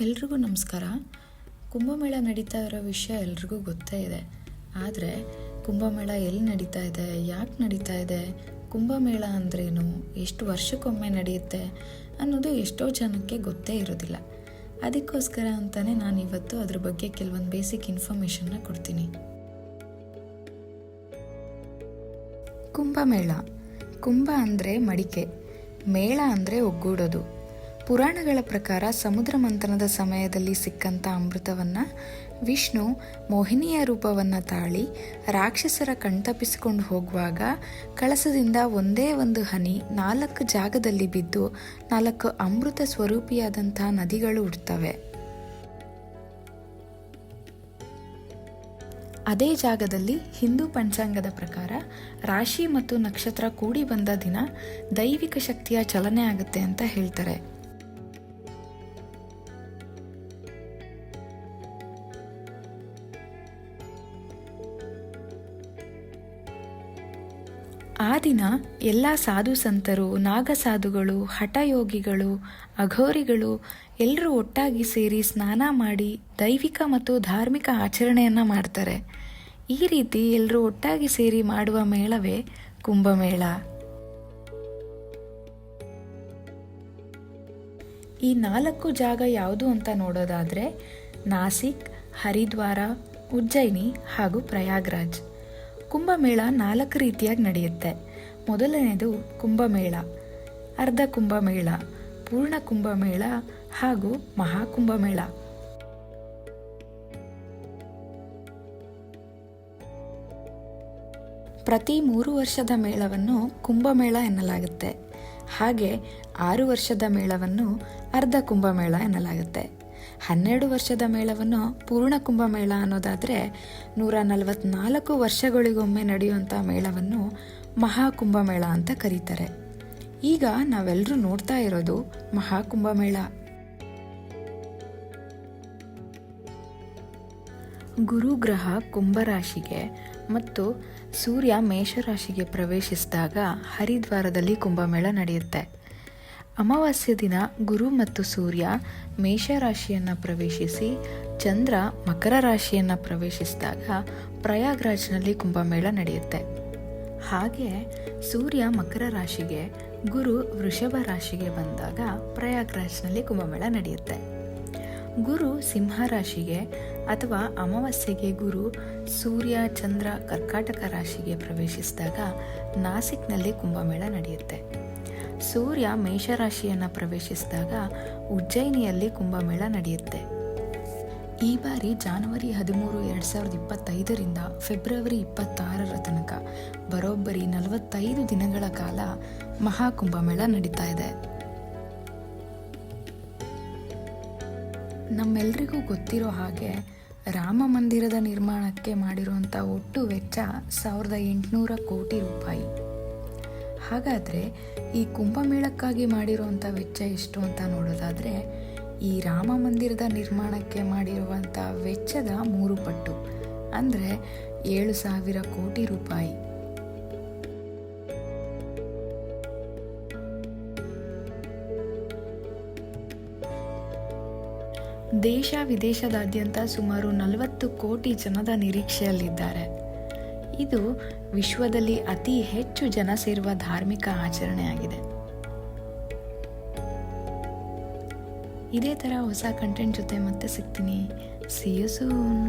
ಎಲ್ರಿಗೂ ನಮಸ್ಕಾರ. ಕುಂಭಮೇಳ ನಡೀತಾ ಇರೋ ವಿಷಯ ಎಲ್ರಿಗೂ ಗೊತ್ತೇ ಇದೆ. ಆದರೆ ಕುಂಭಮೇಳ ಎಲ್ಲಿ ನಡೀತಾ ಇದೆ, ಯಾಕೆ ನಡೀತಾ ಇದೆ, ಕುಂಭಮೇಳ ಅಂದ್ರೇನು, ಎಷ್ಟು ವರ್ಷಕ್ಕೊಮ್ಮೆ ನಡೆಯುತ್ತೆ ಅನ್ನೋದು ಎಷ್ಟೋ ಜನಕ್ಕೆ ಗೊತ್ತೇ ಇರೋದಿಲ್ಲ. ಅದಕ್ಕೋಸ್ಕರ ಅಂತಲೇ ನಾನು ಇವತ್ತು ಅದ್ರ ಬಗ್ಗೆ ಕೆಲವೊಂದು ಬೇಸಿಕ್ ಇನ್ಫಾರ್ಮೇಷನ್ನ ಕೊಡ್ತೀನಿ. ಕುಂಭಮೇಳ. ಕುಂಭ ಅಂದರೆ ಮಡಿಕೆ. ಮೇಳ ಅಂದರೆ ಒಗ್ಗೂಡೋದು. ಪುರಾಣಗಳ ಪ್ರಕಾರ ಸಮುದ್ರ ಮಂಥನದ ಸಮಯದಲ್ಲಿ ಸಿಕ್ಕಂಥ ಅಮೃತವನ್ನು ವಿಷ್ಣು ಮೋಹಿನಿಯ ರೂಪವನ್ನು ತಾಳಿ ರಾಕ್ಷಸರ ಕಣ್ತಪ್ಪಿಸಿಕೊಂಡು ಹೋಗುವಾಗ ಕಳಸದಿಂದ ಒಂದೇ ಒಂದು ಹನಿ ನಾಲ್ಕು ಜಾಗದಲ್ಲಿ ಬಿದ್ದು ನಾಲ್ಕು ಅಮೃತ ಸ್ವರೂಪಿಯಾದಂಥ ನದಿಗಳು ಹುಡ್ತವೆ ಅದೇ ಜಾಗದಲ್ಲಿ ಹಿಂದೂ ಪಂಚಾಂಗದ ಪ್ರಕಾರ ರಾಶಿ ಮತ್ತು ನಕ್ಷತ್ರ ಕೂಡಿ ಬಂದ ದಿನ ದೈವಿಕ ಶಕ್ತಿಯ ಚಲನೆ ಆಗುತ್ತೆ ಅಂತ ಹೇಳ್ತಾರೆ. ಆ ದಿನ ಎಲ್ಲ ಸಾಧು ಸಂತರು, ನಾಗಸಾಧುಗಳು, ಹಠಯೋಗಿಗಳು, ಅಘೋರಿಗಳು ಎಲ್ಲರೂ ಒಟ್ಟಾಗಿ ಸೇರಿ ಸ್ನಾನ ಮಾಡಿ ದೈವಿಕ ಮತ್ತು ಧಾರ್ಮಿಕ ಆಚರಣೆಯನ್ನು ಮಾಡ್ತಾರೆ. ಈ ರೀತಿ ಎಲ್ಲರೂ ಒಟ್ಟಾಗಿ ಸೇರಿ ಮಾಡುವ ಮೇಳವೇ ಕುಂಭಮೇಳ. ಈ ನಾಲ್ಕು ಜಾಗ ಯಾವುದು ಅಂತ ನೋಡೋದಾದರೆ ನಾಸಿಕ್, ಹರಿದ್ವಾರ, ಉಜ್ಜಯಿನಿ ಹಾಗೂ ಪ್ರಯಾಗ್ರಾಜ್. ಕುಂಭಮೇಳ ನಾಲ್ಕು ರೀತಿಯಾಗಿ ನಡೆಯುತ್ತೆ. ಮೊದಲನೇದು ಕುಂಭಮೇಳ, ಅರ್ಧ ಕುಂಭಮೇಳ, ಪೂರ್ಣ ಕುಂಭಮೇಳ ಹಾಗೂ ಮಹಾಕುಂಭಮೇಳ. ಪ್ರತಿ ಮೂರು ವರ್ಷದ ಮೇಳವನ್ನು ಕುಂಭಮೇಳ ಎನ್ನಲಾಗುತ್ತೆ. ಹಾಗೆ ಆರು ವರ್ಷದ ಮೇಳವನ್ನು ಅರ್ಧ ಕುಂಭಮೇಳ ಎನ್ನಲಾಗುತ್ತೆ. ಹನ್ನೆರಡು ವರ್ಷದ ಮೇಳವನ್ನು ಪೂರ್ಣ ಕುಂಭಮೇಳ ಅನ್ನೋದಾದರೆ ನೂರ ನಲವತ್ನಾಲ್ಕು ವರ್ಷಗಳಿಗೊಮ್ಮೆ ನಡೆಯುವಂಥ ಮೇಳವನ್ನು ಮಹಾಕುಂಭಮೇಳ ಅಂತ ಕರೀತಾರೆ. ಈಗ ನಾವೆಲ್ಲರೂ ನೋಡ್ತಾ ಇರೋದು ಮಹಾಕುಂಭಮೇಳ ಗುರುಗ್ರಹ ಕುಂಭರಾಶಿಗೆ ಮತ್ತು ಸೂರ್ಯ ಮೇಷರಾಶಿಗೆ ಪ್ರವೇಶಿಸಿದಾಗ ಹರಿದ್ವಾರದಲ್ಲಿ ಕುಂಭಮೇಳ ನಡೆಯುತ್ತೆ. ಅಮಾವಾಸ್ಯ ದಿನ ಗುರು ಮತ್ತು ಸೂರ್ಯ ಮೇಷ ರಾಶಿಯನ್ನು ಪ್ರವೇಶಿಸಿ ಚಂದ್ರ ಮಕರ ರಾಶಿಯನ್ನು ಪ್ರವೇಶಿಸಿದಾಗ ಪ್ರಯಾಗ್ರಾಜ್ನಲ್ಲಿ ಕುಂಭಮೇಳ ನಡೆಯುತ್ತೆ. ಹಾಗೆ ಸೂರ್ಯ ಮಕರ ರಾಶಿಗೆ ಗುರು ವೃಷಭ ರಾಶಿಗೆ ಬಂದಾಗ ಪ್ರಯಾಗ್ರಾಜ್ನಲ್ಲಿ ಕುಂಭಮೇಳ ನಡೆಯುತ್ತೆ. ಗುರು ಸಿಂಹ ರಾಶಿಗೆ ಅಥವಾ ಅಮಾವಾಸ್ಯೆಗೆ ಗುರು ಸೂರ್ಯ ಚಂದ್ರ ಕರ್ಕಾಟಕ ರಾಶಿಗೆ ಪ್ರವೇಶಿಸಿದಾಗ ನಾಸಿಕ್ನಲ್ಲಿ ಕುಂಭಮೇಳ ನಡೆಯುತ್ತೆ. ಸೂರ್ಯ ಮೇಷರಾಶಿಯನ್ನು ಪ್ರವೇಶಿಸಿದಾಗ ಉಜ್ಜಯಿನಿಯಲ್ಲಿ ಕುಂಭಮೇಳ ನಡೆಯುತ್ತೆ. ಈ ಬಾರಿ ಜಾನ್ವರಿ ಹದಿಮೂರು, ಎರಡು ಸಾವಿರದ ಇಪ್ಪತ್ತೈದರಿಂದ ಫೆಬ್ರವರಿ ಇಪ್ಪತ್ತಾರರ ತನಕ ಬರೋಬ್ಬರಿ ನಲವತ್ತೈದು ದಿನಗಳ ಕಾಲ ಮಹಾಕುಂಭಮೇಳ ನಡೀತಾ ಇದೆ. ನಮ್ಮೆಲ್ರಿಗೂ ಗೊತ್ತಿರೋ ಹಾಗೆ ರಾಮ ಮಂದಿರದ ನಿರ್ಮಾಣಕ್ಕೆ ಮಾಡಿರುವಂಥ ಒಟ್ಟು ವೆಚ್ಚ ಸಾವಿರದ ಎಂಟುನೂರ ಕೋಟಿ ರೂಪಾಯಿ. ಹಾಗಾದರೆ ಈ ಕುಂಭಮೇಳಕ್ಕಾಗಿ ಮಾಡಿರುವಂಥ ವೆಚ್ಚ ಎಷ್ಟು ಅಂತ ನೋಡೋದಾದರೆ, ಈ ರಾಮ ಮಂದಿರದ ನಿರ್ಮಾಣಕ್ಕೆ ಮಾಡಿರುವಂಥ ವೆಚ್ಚದ ಮೂರು ಪಟ್ಟು, ಅಂದರೆ ಏಳು ಸಾವಿರ ಕೋಟಿ ರೂಪಾಯಿ. ದೇಶ ವಿದೇಶದಾದ್ಯಂತ ಸುಮಾರು ನಲವತ್ತು ಕೋಟಿ ಜನದ ನಿರೀಕ್ಷೆಯಲ್ಲಿದ್ದಾರೆ. ಇದು ವಿಶ್ವದಲ್ಲಿ ಅತಿ ಹೆಚ್ಚು ಜನ ಸೇರುವ ಧಾರ್ಮಿಕ ಆಚರಣೆಯಾಗಿದೆ. ಇದೇ ಥರ ಹೊಸ ಕಂಟೆಂಟ್ ಜೊತೆ ಮತ್ತೆ ಸಿಗ್ತೀನಿ. C you soon